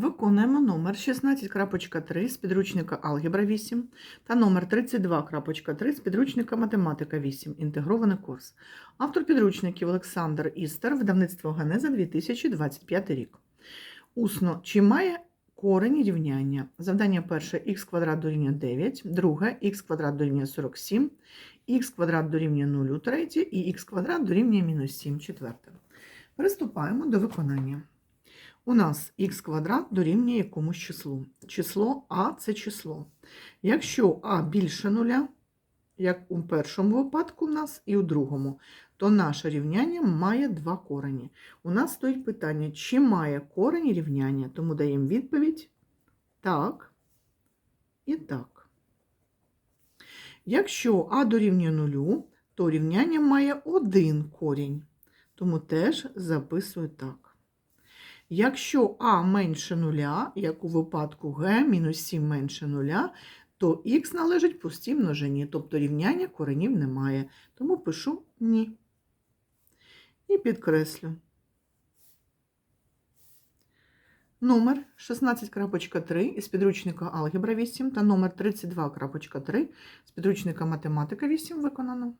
Виконуємо номер 16.3 з підручника Алгебра 8 та номер 32.3 з підручника Математика 8. Інтегрований курс. Автор підручників Олександр Істер, видавництво Генеза 2025 рік. Усно. Чи має корені рівняння? Завдання перше х квадрат дорівнює 9, друге х квадрат дорівнює 47, х квадрат дорівнює 0 третє і х квадрат дорівнює мінус 7 четверте. Приступаємо до виконання. У нас х квадрат дорівнює якомусь числу. Число А це число. Якщо А більше нуля, як у першому випадку в нас і у другому, то наше рівняння має два корені. У нас стоїть питання, чи має корені рівняння, тому даємо відповідь так і так. Якщо А дорівнює нулю, то рівняння має один корінь, тому теж записую так. Якщо А менше нуля, як у випадку Г мінус 7 менше нуля, то х належить пустій множині, тобто рівняння коренів немає. Тому пишу ні. І підкреслю. Номер 16.3 із підручника Алгебра 8 та номер 32.3 з підручника Математика 8 виконано.